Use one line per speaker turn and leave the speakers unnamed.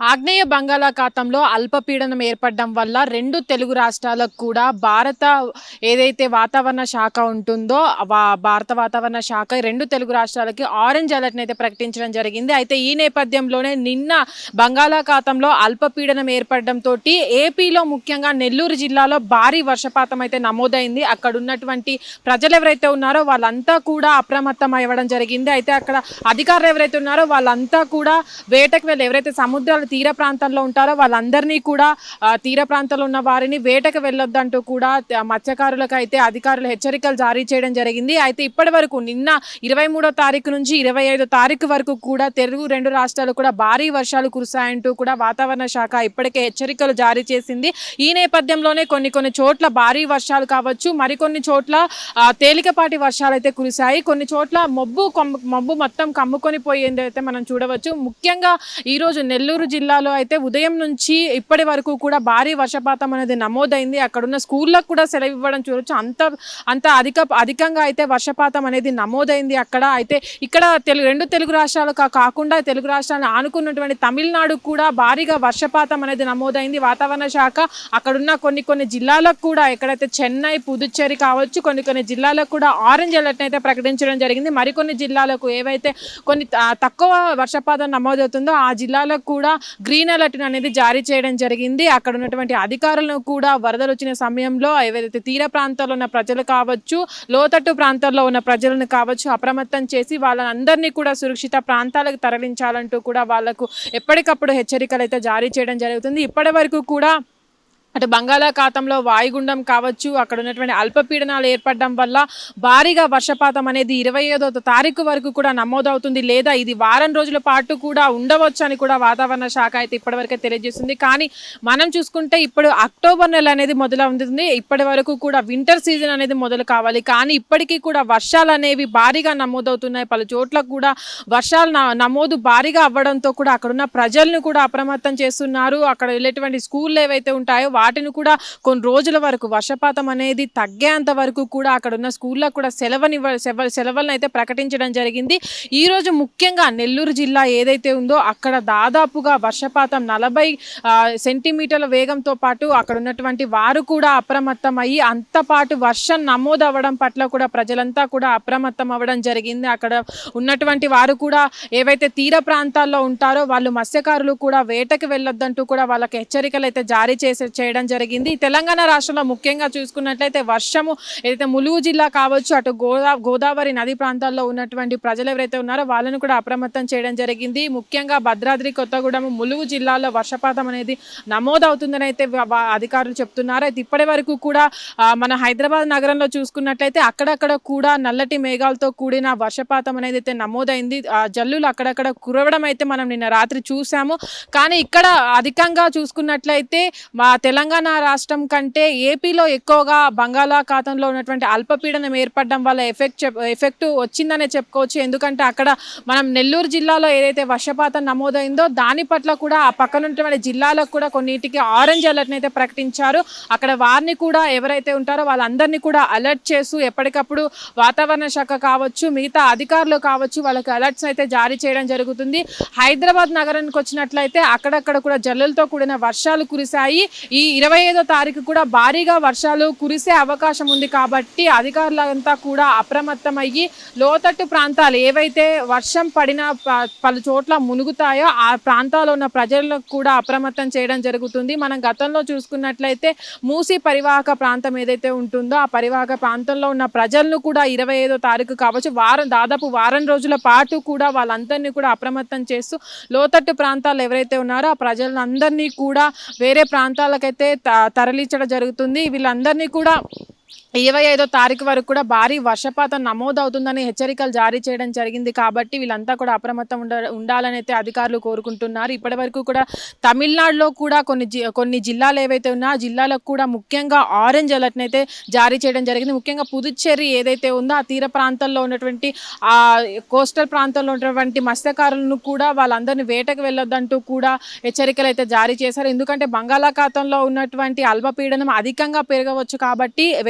ఆగ్నేయ బంగాళాఖాతంలో అల్పపీడనం ఏర్పడడం వల్ల రెండు తెలుగు రాష్ట్రాలకు కూడా భారత ఏదైతే వాతావరణ శాఖ ఉంటుందో వా- భారత వాతావరణ శాఖ రెండు తెలుగు రాష్ట్రాలకి ఆరెంజ్ అలర్ట్ని అయితే ప్రకటించడం జరిగింది. అయితే ఈ నేపథ్యంలోనే నిన్న బంగాళాఖాతంలో అల్పపీడనం ఏర్పడడంతో ఏపీలో ముఖ్యంగా నెల్లూరు జిల్లాలో భారీ వర్షపాతం అయితే నమోదైంది. అక్కడ ఉన్నటువంటి ప్రజలు ఎవరైతే ఉన్నారో వాళ్ళంతా కూడా అప్రమత్తం అవ్వడం జరిగింది. అయితే అక్కడ అధికారులు ఎవరైతే ఉన్నారో వాళ్ళంతా కూడా వేటకు వెళ్ళి ఎవరైతే సముద్రాలు తీర ప్రాంతంలో ఉంటారో వాళ్ళందరినీ కూడా తీర ప్రాంతంలో ఉన్న వారిని వేటకు వెళ్ళొద్దంటూ కూడా మత్స్యకారులకైతే మత్స్యకారులకు అయితే అధికారులు హెచ్చరికలు జారీ చేయడం జరిగింది. అయితే ఇప్పటి వరకు నిన్న ఇరవై మూడో తారీఖు నుంచి ఇరవై ఐదో తారీఖు వరకు కూడా తెలుగు రెండు రాష్ట్రాలు కూడా భారీ వర్షాలు కురిశాయంటూ కూడా వాతావరణ శాఖ ఇప్పటికే హెచ్చరికలు జారీ చేసింది. ఈ నేపథ్యంలోనే కొన్ని కొన్ని చోట్ల భారీ వర్షాలు కావచ్చు మరికొన్ని చోట్ల తేలికపాటి వర్షాలు అయితే కురిశాయి. కొన్ని చోట్ల మబ్బు మబ్బు మొత్తం కమ్ముకొని పోయింది అయితే మనం చూడవచ్చు. ముఖ్యంగా ఈ రోజు నెల్లూరు జిల్లాలో అయితే ఉదయం నుంచి ఇప్పటి వరకు కూడా భారీ వర్షపాతం అనేది నమోదైంది. అక్కడున్న స్కూళ్ళకు కూడా సెలవు ఇవ్వడం చూడొచ్చు. అంత అంత అధిక అధికంగా అయితే వర్షపాతం అనేది నమోదైంది అక్కడ. అయితే ఇక్కడ తెలుగు రెండు తెలుగు రాష్ట్రాలు కాకుండా తెలుగు రాష్ట్రాలను ఆనుకున్నటువంటి తమిళనాడు కూడా భారీగా వర్షపాతం అనేది నమోదైంది. వాతావరణ శాఖ అక్కడున్న కొన్ని కొన్ని జిల్లాలకు కూడా ఎక్కడైతే చెన్నై పుదుచ్చేరి కావచ్చు కొన్ని కొన్ని జిల్లాలకు కూడా ఆరెంజ్ అలర్ట్ అయితే ప్రకటించడం జరిగింది. మరికొన్ని జిల్లాలకు ఏవైతే కొన్ని తక్కువ వర్షపాతం నమోదవుతుందో ఆ జిల్లాలకు కూడా గ్రీన్ అలర్ట్ అనేది జారీ చేయడం జరిగింది. అక్కడ ఉన్నటువంటి అధికారులను కూడా వరదలు వచ్చిన సమయంలో ఏవైతే తీర ప్రాంతాల్లో ఉన్న ప్రజలు కావచ్చు లోతట్టు ప్రాంతాల్లో ఉన్న ప్రజలను కావచ్చు అప్రమత్తం చేసి వాళ్ళందరినీ కూడా సురక్షిత ప్రాంతాలకు తరలించాలంటూ కూడా వాళ్ళకు ఎప్పటికప్పుడు హెచ్చరికలు అయితే జారీ చేయడం జరుగుతుంది. ఇప్పటి వరకు కూడా అటు బంగాళాఖాతంలో వాయుగుండం కావచ్చు అక్కడ ఉన్నటువంటి అల్పపీడనాలు ఏర్పడడం వల్ల భారీగా వర్షపాతం అనేది ఇరవై ఐదో తారీఖు వరకు కూడా నమోదవుతుంది. లేదా ఇది వారం రోజుల పాటు కూడా ఉండవచ్చు అని కూడా వాతావరణ శాఖ అయితే ఇప్పటివరకే తెలియజేస్తుంది కానీ మనం చూసుకుంటే ఇప్పుడు అక్టోబర్ నెల అనేది మొదలవుతుంది. ఇప్పటి వరకు కూడా వింటర్ సీజన్ అనేది మొదలు కావాలి. కానీ ఇప్పటికీ కూడా వర్షాలు అనేవి భారీగా నమోదవుతున్నాయి. పలు చోట్ల కూడా వర్షాలు న- నమోదు భారీగా అవ్వడంతో కూడా అక్కడున్న ప్రజలను కూడా అప్రమత్తం చేస్తున్నారు. అక్కడ వెళ్ళేటువంటి స్కూళ్ళు ఏవైతే ఉంటాయో వాటిని కూడా కొన్ని రోజుల వరకు వర్షపాతం అనేది తగ్గేంత వరకు కూడా అక్కడ ఉన్న స్కూల్లో కూడా సెలవుని సెలవులను అయితే ప్రకటించడం జరిగింది. ఈరోజు ముఖ్యంగా నెల్లూరు జిల్లా ఏదైతే ఉందో అక్కడ దాదాపుగా వర్షపాతం నలభై సెంటీమీటర్ల వేగంతో పాటు అక్కడ ఉన్నటువంటి వారు కూడా అప్రమత్తం అయ్యి అంతపాటు వర్షం నమోదు అవ్వడం పట్ల కూడా ప్రజలంతా కూడా అప్రమత్తం అవ్వడం జరిగింది. అక్కడ ఉన్నటువంటి వారు కూడా ఏవైతే తీర ప్రాంతాల్లో ఉంటారో వాళ్ళు మత్స్యకారులు కూడా వేటకు వెళ్ళొద్దంటూ కూడా వాళ్ళకి హెచ్చరికలు అయితే జారీ చేసే చేయడం జరిగింది. తెలంగాణ రాష్ట్రంలో ముఖ్యంగా చూసుకున్నట్లయితే వర్షము ఏదైతే ములుగు జిల్లా కావచ్చు అటు గోదా గోదావరి నది ప్రాంతాల్లో ఉన్నటువంటి ప్రజలు ఎవరైతే ఉన్నారో వాళ్ళని కూడా అప్రమత్తం చేయడం జరిగింది. ముఖ్యంగా భద్రాద్రి కొత్తగూడెం ములుగు జిల్లాలో వర్షపాతం అనేది నమోదవుతుందని అయితే అధికారులు చెప్తున్నారు. అయితే ఇప్పటి వరకు కూడా మన హైదరాబాద్ నగరంలో చూసుకున్నట్లయితే అక్కడక్కడ కూడా నల్లటి మేఘాలతో కూడిన వర్షపాతం అనేది అయితే నమోదైంది. ఆ జల్లులు అక్కడక్కడ కురవడం అయితే మనం నిన్న రాత్రి చూసాము. కానీ ఇక్కడ అధికంగా చూసుకున్నట్లయితే మా తెలంగాణ తెలంగాణ రాష్ట్రం కంటే ఏపీలో ఎక్కువగా బంగాళాఖాతంలో ఉన్నటువంటి అల్పపీడనం ఏర్పడడం వల్ల ఎఫెక్ట్ చెప్ ఎఫెక్ట్ వచ్చిందనే చెప్పుకోవచ్చు. ఎందుకంటే అక్కడ మనం నెల్లూరు జిల్లాలో ఏదైతే వర్షపాతం నమోదైందో దాని పట్ల కూడా ఆ పక్కన ఉన్నటువంటి జిల్లాలకు కూడా కొన్నిటికి ఆరెంజ్ అలర్ట్ని అయితే ప్రకటించారు. అక్కడ వారిని కూడా ఎవరైతే ఉంటారో వాళ్ళందరినీ కూడా అలర్ట్ చేస్తూ ఎప్పటికప్పుడు వాతావరణ శాఖ కావచ్చు మిగతా అధికారులు కావచ్చు వాళ్ళకి అలర్ట్స్ అయితే జారీ చేయడం జరుగుతుంది. హైదరాబాద్ నగరానికి వచ్చినట్లయితే అక్కడక్కడ కూడా జల్లులతో కూడిన వర్షాలు కురిశాయి. ఈ ఇరవై ఐదో తారీఖు కూడా భారీగా వర్షాలు కురిసే అవకాశం ఉంది కాబట్టి అధికారులంతా కూడా అప్రమత్తం అయ్యి లోతట్టు ప్రాంతాలు ఏవైతే వర్షం పడిన ప- పలు చోట్ల మునుగుతాయో ఆ ప్రాంతాల్లో ఉన్న ప్రజలకు కూడా అప్రమత్తం చేయడం జరుగుతుంది. మనం గతంలో చూసుకున్నట్లయితే మూసి పరివాహక ప్రాంతం ఏదైతే ఉంటుందో ఆ పరివాహక ప్రాంతంలో ఉన్న ప్రజలను కూడా ఇరవై ఐదో తారీఖు కావచ్చు వారం దాదాపు వారం రోజుల పాటు కూడా వాళ్ళందరినీ కూడా అప్రమత్తం చేస్తూ లోతట్టు ప్రాంతాలు ఎవరైతే ఉన్నారో ఆ ప్రజలందరినీ కూడా వేరే ప్రాంతాలకైతే త- తరలించడం జరుగుతుంది. వీళ్ళందరినీ కూడా ఇరవై ఐదో తారీఖు వరకు కూడా భారీ వర్షపాతం నమోదవుతుందని హెచ్చరికలు జారీ చేయడం జరిగింది కాబట్టి వీళ్ళంతా కూడా అప్రమత్తం ఉండ ఉండాలని అయితే అధికారులు కోరుకుంటున్నారు. ఇప్పటి వరకు కూడా తమిళనాడులో కూడా కొన్ని జి కొన్ని జిల్లాలు ఏవైతే ఉన్నా ఆ జిల్లాలకు కూడా ముఖ్యంగా ఆరెంజ్ అలర్ట్ని అయితే జారీ చేయడం జరిగింది. ముఖ్యంగా పుదుచ్చేరి ఏదైతే ఉందో ఆ తీర ప్రాంతాల్లో ఉన్నటువంటి ఆ కోస్టల్ ప్రాంతాల్లో ఉన్నటువంటి మత్స్యకారులను కూడా వాళ్ళందరినీ వేటకు వెళ్ళొద్దంటూ కూడా హెచ్చరికలు అయితే జారీ చేశారు. ఎందుకంటే బంగాళాఖాతంలో ఉన్నటువంటి అల్పపీడనం అధికంగా పెరగవచ్చు కాబట్టి